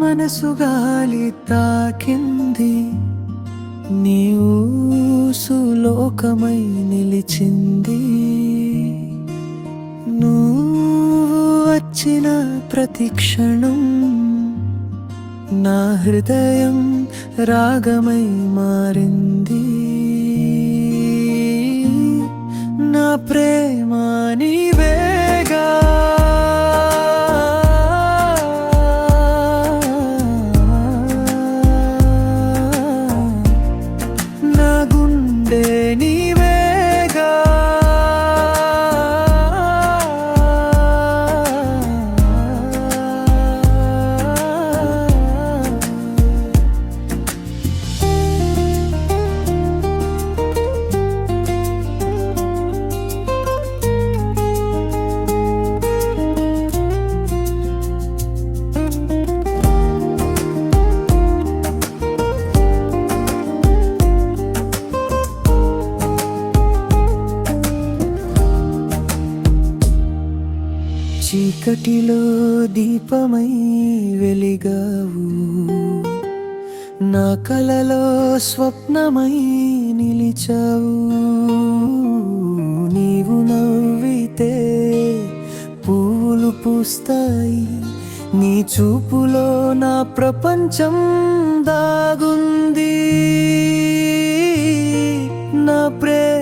మనసు గాలి తాకింది. నీ ఊసు లోకమై నిలిచింది. నువ్వు వచ్చిన ప్రతి క్షణం నా హృదయం రాగమై మారింది. beni చీకటిలో దీపమై వెలిగావు. నా కలలో స్వప్నమై నిలిచావు. నీవు నవ్వితే పూలు పూస్తాయి. నీ చూపులో నా ప్రపంచం దాగుంది. నా ప్రే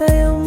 sayang